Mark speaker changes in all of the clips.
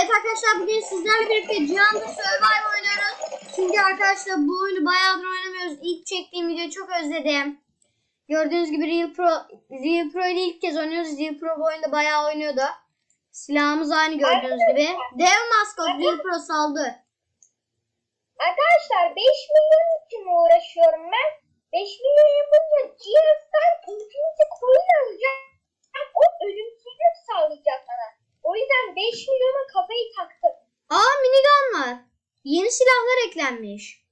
Speaker 1: Evet arkadaşlar bugün sizlerle birlikte Cihan'da Survive oynuyoruz. Çünkü arkadaşlar bu oyunu bayağıdır oynamıyoruz. İlk çektiğim videoyu çok özledim. Gördüğünüz gibi Real Pro, Real Pro ile ilk kez oynuyoruz. Real Pro bu oyunda bayağı oynuyordu. Silahımız aynı gördüğünüz gibi. Dev maskot Real Pro saldı.
Speaker 2: Arkadaşlar 5 milyon için uğraşıyorum ben. 5 milyon yapınca Gears'tan Infinity Coin alacağım. O ölümsüzlük sağlayacak bana. O yüzden 5 milyona kafayı taktım.
Speaker 1: Aa minigun var. Yeni silahlar eklenmiş.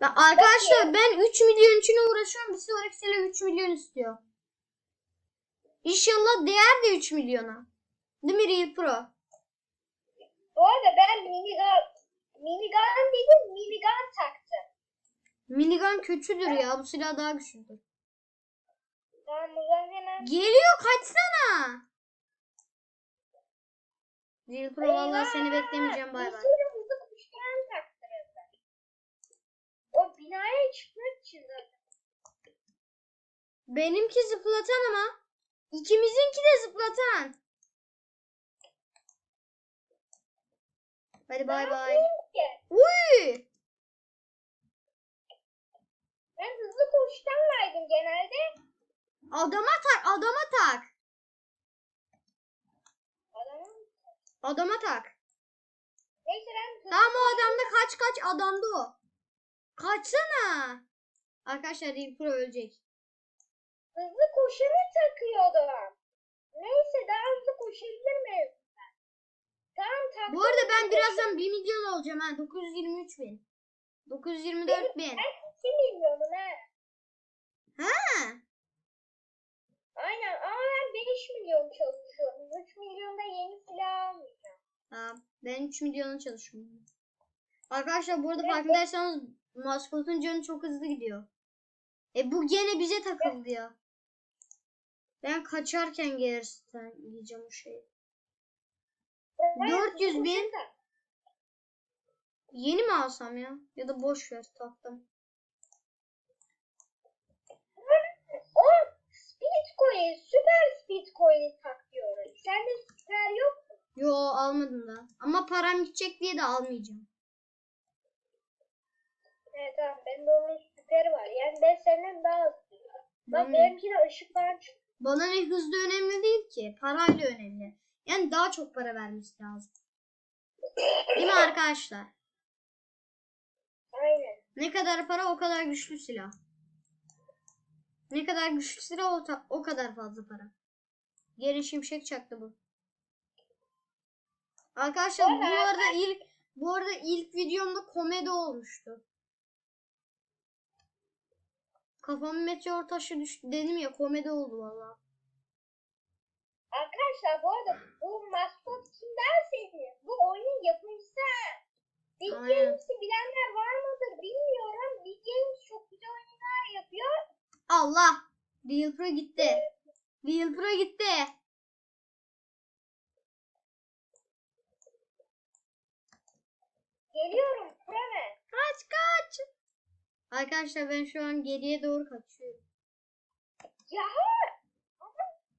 Speaker 1: Ben, arkadaşlar ben 3 milyon için uğraşıyorum. Bir sonraki silah 3 milyon istiyor. İnşallah değer de 3 milyona. Değil mi Real Pro?
Speaker 2: Bu arada ben minigun, minigun dedim minigun taktım.
Speaker 1: Minigun kötüdür ya. Bu silah daha güçlüdür.
Speaker 2: Tamam o zaman hemen.
Speaker 1: Geliyor kaçsana. Real Pro vallahi seni beklemeyeceğim bay bay.
Speaker 2: Hızlı hızlı koşturan taktırırlar. O binaya çıkmak için zaten.
Speaker 1: Benimki zıplatan ama. İkimizinki de zıplatan. Hadi bay bay. Uy!
Speaker 2: Ben hızlı koştanlaydım genelde.
Speaker 1: Adama tak, adama tak. Adama tak.
Speaker 2: Neyse ben
Speaker 1: Tamam o adamda kaç kaç adamda o. Kaçsana. Arkadaşlar Real Pro ölecek.
Speaker 2: Hızlı koşanı takıyordum. Neyse daha hızlı koşabilir miyim? Tamam taktım.
Speaker 1: Bu arada ben birazdan 1 milyon olacağım ha. 923 bin. 924 bin.
Speaker 2: Ben 2 milyonum he.
Speaker 1: Ha.
Speaker 2: Aynen ama ben 5 milyon çalışıyorum. 3 milyonda yeni silah almayacağım.
Speaker 1: Tamam. Ben 3 milyona çalışıyorum. Arkadaşlar bu arada farkındaysanız maskotun canı çok hızlı gidiyor. E bu gene bize takıldı ya. Ben kaçarken gelirsen yiyeceğim o şeyi.
Speaker 2: Ben
Speaker 1: 400
Speaker 2: hızlı
Speaker 1: bin. Yeni mi alsam ya? Ya da boş ver taktım.
Speaker 2: O speed coin, süper speed coin'i tak diyorum. Sende süper yok mu?
Speaker 1: Yo almadım da. Ama param gidecek diye de almayacağım.
Speaker 2: Evet tamam bende onun süperi var. Yani ben senden daha hızlıyım. Bak
Speaker 1: Hmm.
Speaker 2: benimki de ışıklar çıktı.
Speaker 1: Bana ne hızlı önemli değil ki. Parayla önemli. Yani daha çok para vermesi lazım. Değil mi arkadaşlar?
Speaker 2: Aynen.
Speaker 1: Ne kadar para o kadar güçlü silah. Ne kadar güçlü silah o, ta- o kadar fazla para. Geri şimşek çaktı bu. Arkadaşlar bu arada ilk bu arada ilk videomda komedi olmuştu. Kafamı meteor taşı düştü dedim ya komedi oldu valla.
Speaker 2: Arkadaşlar bu arada bu maskot kim derseniz bu oyunun yapımcısı. Big. Games'i bilenler var mıdır bilmiyorum. Big Games çok güzel oyunlar yapıyor.
Speaker 1: Allah! Real Pro gitti. Real Pro gitti.
Speaker 2: Geliyorum Preme.
Speaker 1: Kaç kaç. Arkadaşlar ben şu an geriye doğru kaçıyorum.
Speaker 2: Ya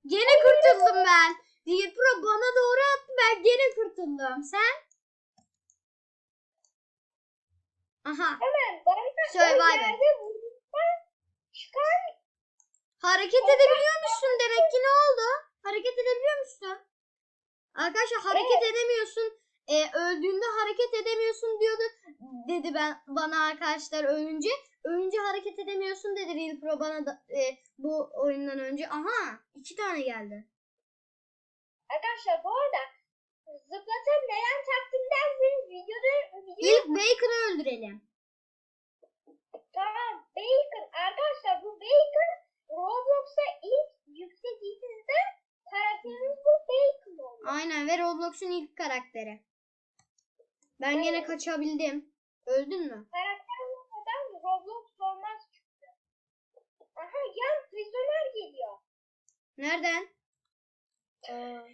Speaker 1: Gene kurtuldum ben. Real Pro bana doğru attı ben gene kurtuldum. Sen? Aha.
Speaker 2: hemen bana
Speaker 1: Survivor.
Speaker 2: çıkan
Speaker 1: Hareket edebiliyor musun demek ki ne oldu? Hareket edebiliyor musun? Arkadaşlar hareket edemiyorsun. Ee, öldüğünde hareket. Dedi ben bana arkadaşlar ölünce. Ölünce hareket edemiyorsun dedi Real Pro bana da e, bu oyundan önce. Aha iki tane geldi.
Speaker 2: arkadaşlar bu arada zıplatan neden taktım derseniz videoda video
Speaker 1: İlk Bacon'ı öldürelim.
Speaker 2: tamam Bacon arkadaşlar bu Bacon Roblox'a ilk yükseldiğinizde karakteriniz bu Bacon oluyor.
Speaker 1: Aynen ve Roblox'un ilk karakteri. Ben
Speaker 2: Evet.
Speaker 1: kaçabildim. Öldün mü?
Speaker 2: Karakter olmadan Roblox olmaz çıktı. Aha yan prisoner geliyor.
Speaker 1: Nereden?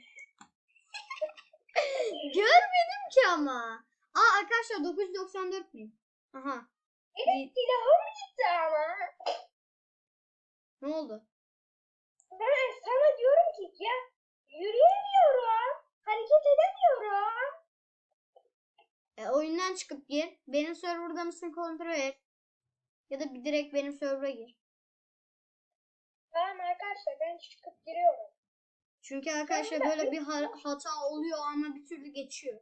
Speaker 1: Görmedim ki ama. Aa arkadaşlar 994 bin. Aha.
Speaker 2: Benim silahım gitti ama.
Speaker 1: Ne oldu?
Speaker 2: Ben sana diyorum ki ya yürüyemiyorum. Hareket edemiyorum.
Speaker 1: Oyundan çıkıp gir. Benim serverda mısın kontrol et. Ya da bir direkt benim server'a gir.
Speaker 2: Tamam arkadaşlar ben çıkıp giriyorum.
Speaker 1: Çünkü arkadaşlar böyle
Speaker 2: bir-
Speaker 1: ha- hata oluyor ama bir türlü geçiyor.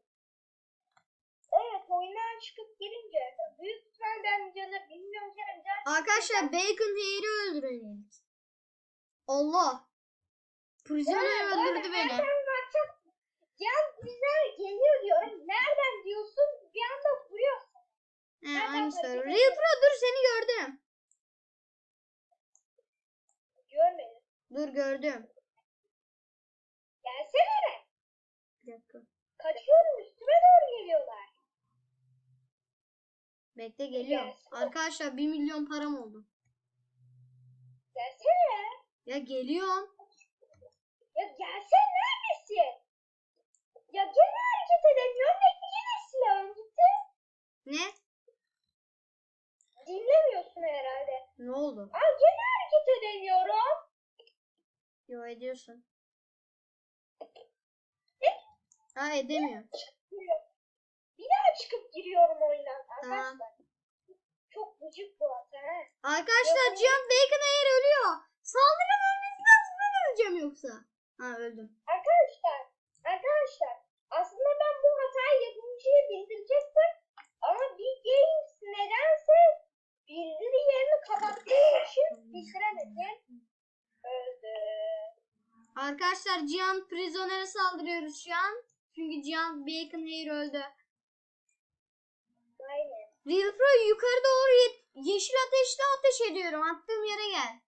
Speaker 2: Evet oyundan çıkıp girince büyük ihtimal ben videoda bilmiyorum sen
Speaker 1: Arkadaşlar Bacon Hair'i öldürün ilk. Allah. Prisoner öldürdü beni.
Speaker 2: Can güzel geliyor diyorum. Nereden diyorsun? Bir anda vuruyorsun.
Speaker 1: He,
Speaker 2: Nereden
Speaker 1: aynı
Speaker 2: fark
Speaker 1: server.
Speaker 2: ediyorsun?
Speaker 1: Real Pro dur seni gördüm.
Speaker 2: Görmedim.
Speaker 1: Dur gördüm.
Speaker 2: Gelsene.
Speaker 1: Bir dakika.
Speaker 2: Kaçıyorum üstüme doğru geliyorlar.
Speaker 1: Bekle geliyorum.
Speaker 2: Gelsin.
Speaker 1: Arkadaşlar 1 milyon param oldu.
Speaker 2: Gelsene.
Speaker 1: Ya geliyorum.
Speaker 2: Ya gelsene neredesin? Ya gene hareket edemiyorum ve yine silahım gitti.
Speaker 1: Ne?
Speaker 2: Dinlemiyorsun herhalde.
Speaker 1: Ne oldu?
Speaker 2: Aa gene hareket edemiyorum.
Speaker 1: Yo ediyorsun.
Speaker 2: Ne?
Speaker 1: Ha edemiyor.
Speaker 2: Bir daha çıkıp giriyorum oyundan
Speaker 1: Tamam.
Speaker 2: arkadaşlar. Çok gıcık bu hata ha.
Speaker 1: Arkadaşlar Cihan Bacon Hair ölüyor. Saldırın ölmesi lazım. Ben öleceğim yoksa. Ha öldüm.
Speaker 2: Arkadaşlar, arkadaşlar aslında ben bu hatayı yapımcıya bildirecektim. Ama Big Games nedense bildiri yerini kapattığı için bildiremedim.
Speaker 1: Arkadaşlar Cihan Prisoner'e saldırıyoruz şu an. Çünkü Cihan Bacon Hair öldü.
Speaker 2: Aynen.
Speaker 1: Real Pro yukarı doğru ye- yeşil ateşle ateş ediyorum. Attığım yere gel.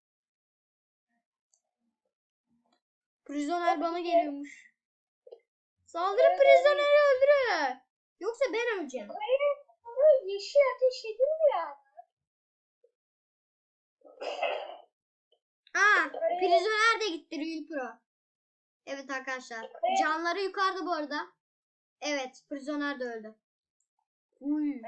Speaker 1: Prisoner bana geliyormuş. Saldırın Prisoner'i öldürün. Yoksa ben öleceğim.
Speaker 2: Yeşil ateş edilmiyor.
Speaker 1: Aa, Prisoner de gitti Real Pro. Evet arkadaşlar. Canları yukarıda bu arada. Evet, Prisoner de öldü. Uy.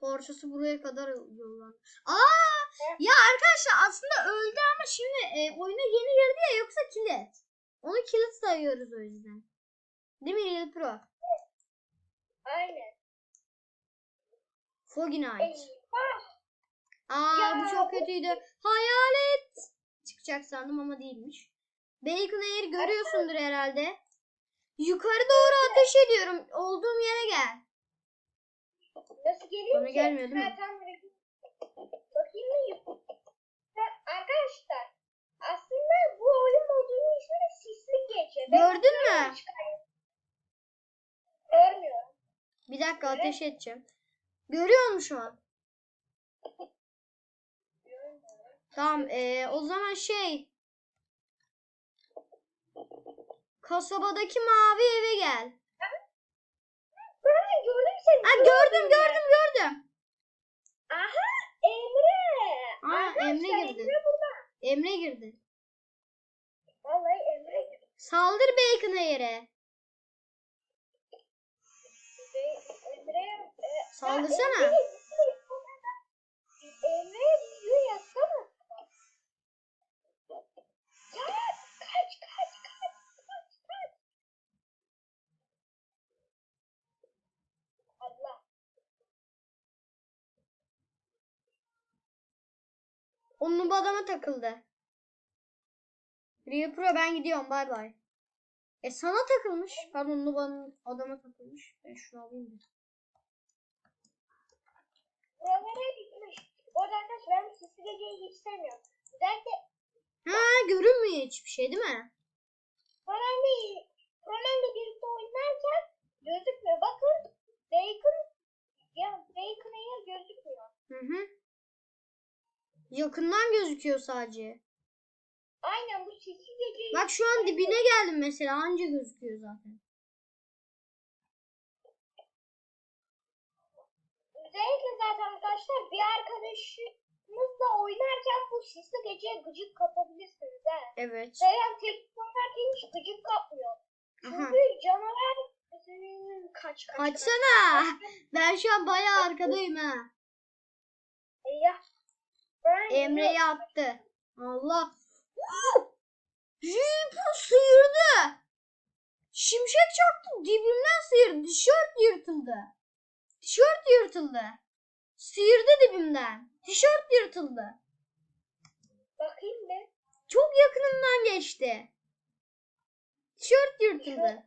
Speaker 1: Porsche'su buraya kadar yollandı. Aa! Ya arkadaşlar aslında öldü ama şimdi e, oyuna yeni girdi ya yoksa kilit. Onu kilit sayıyoruz o yüzden. Değil mi Real Pro?
Speaker 2: Aynen.
Speaker 1: Foggy Night. Aa
Speaker 2: Ya,
Speaker 1: bu çok kötüydü. Hayalet. Çıkacak sandım ama değilmiş. Bacon Air görüyorsundur herhalde. Yukarı doğru ateş ediyorum. Olduğum yere gel.
Speaker 2: Nasıl geliyor
Speaker 1: Bana
Speaker 2: ki?
Speaker 1: gelmiyor değil mi?
Speaker 2: Böyle- Bakayım mı? Arkadaşlar aslında bu oyun modunun ismi de sisli gece. Ben
Speaker 1: Gördün mü?
Speaker 2: Görmüyorum.
Speaker 1: Bir dakika ateş edeceğim. Görüyor musun şu an?
Speaker 2: Görmüyorum.
Speaker 1: Tamam ee, o zaman şey. Kasabadaki mavi eve gel.
Speaker 2: Ben gördüm seni.
Speaker 1: Ha gördüm gördüm gördüm.
Speaker 2: Aha Emre.
Speaker 1: Aa,
Speaker 2: Arkadaşlar,
Speaker 1: Emre girdi.
Speaker 2: Emre burada.
Speaker 1: Emre girdi.
Speaker 2: Vallahi Emre girdi.
Speaker 1: Saldır Bacon Air'e.
Speaker 2: Ve Emre. E,
Speaker 1: Saldırsana.
Speaker 2: Emre, Emre video yazsana. Ya kaç kaç kaç kaç kaç. Allah.
Speaker 1: O noob adama takıldı. Real Pro ben gidiyorum bay bay. E sana takılmış. Pardon adam- adama takılmış. Ben şunu alayım da.
Speaker 2: Buralara gitmiş. Bu arada arkadaşlar ben sisli geceyi hiç sevmiyorum. Özellikle
Speaker 1: Ha görünmüyor hiçbir şey değil mi?
Speaker 2: Prolem'le Prolem'le birlikte oynarken gözükmüyor. Bakın Bacon ya Bacon eğer gözükmüyor.
Speaker 1: Hı hı. Yakından gözüküyor sadece.
Speaker 2: Aynen bu sisli geceyi
Speaker 1: Bak şu an dibine geldim mesela anca gözüküyor zaten.
Speaker 2: Özellikle zaten arkadaşlar bir arkadaşımızla oynarken bu sisli geceye gıcık kapabilirsiniz ha.
Speaker 1: Evet.
Speaker 2: Seyhan tek oynarken hiç gıcık kapmıyor.
Speaker 1: Aha.
Speaker 2: Çünkü canavar Hmm, kaç kaç
Speaker 1: Kaçsana. Ben şu an bayağı arkadayım ha.
Speaker 2: kaç. Ya.
Speaker 1: Emre'yi attı. Allah. Jeep'i sıyırdı. Şimşek çaktı. Dibimden sıyırdı. Tişört yırtıldı. Tişört yırtıldı. Sıyırdı dibimden. Tişört yırtıldı.
Speaker 2: Bakayım bir.
Speaker 1: Çok yakınımdan geçti. Tişört yırtıldı.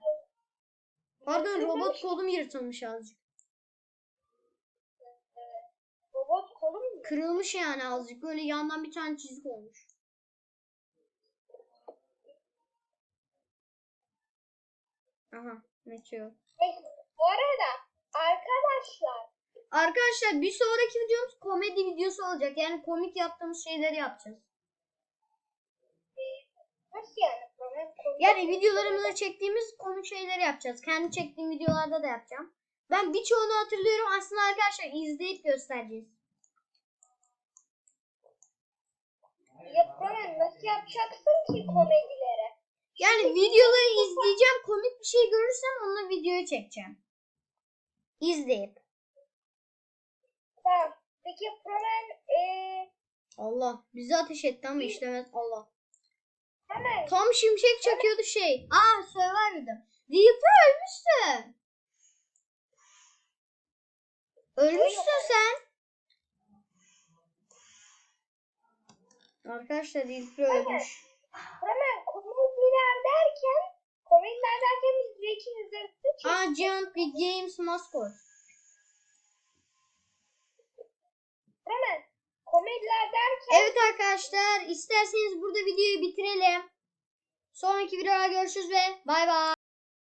Speaker 1: Pardon robot kolum yırtılmış azıcık.
Speaker 2: Robot kolum mu?
Speaker 1: Kırılmış yani azıcık. Böyle yandan bir tane çizik olmuş. Aha. Meteor.
Speaker 2: Neyse, Bu arada arkadaşlar
Speaker 1: Arkadaşlar bir sonraki videomuz komedi videosu olacak. Yani komik yaptığımız şeyleri yapacağız.
Speaker 2: nasıl yani?
Speaker 1: Yani videolarımızda çektiğimiz komik şeyleri yapacağız. Kendi çektiğim videolarda da yapacağım. Ben birçoğunu hatırlıyorum. Aslında arkadaşlar izleyip göstereceğiz.
Speaker 2: Ya problem nasıl yapacaksın ki komedilere?
Speaker 1: Yani videoları izleyeceğim. Komik bir şey görürsem onunla videoyu çekeceğim. İzleyip.
Speaker 2: Tamam. Peki problem eee
Speaker 1: Allah bizi ateş etti ama işlemez Allah.
Speaker 2: hemen
Speaker 1: Tam şimşek çakıyordu şey. Aa Survivor'dım. Reaper ölmüşsün. Ölmüşsün sen. Arkadaşlar Reaper ölmüş.
Speaker 2: hemen komediler derken komediler derken biz direkt izledik.
Speaker 1: Aa Giant Big Games Mascot.
Speaker 2: Hemen komediler derken
Speaker 1: Evet arkadaşlar isterseniz burada videoyu bitirelim. Sonraki videoda görüşürüz ve bay bay.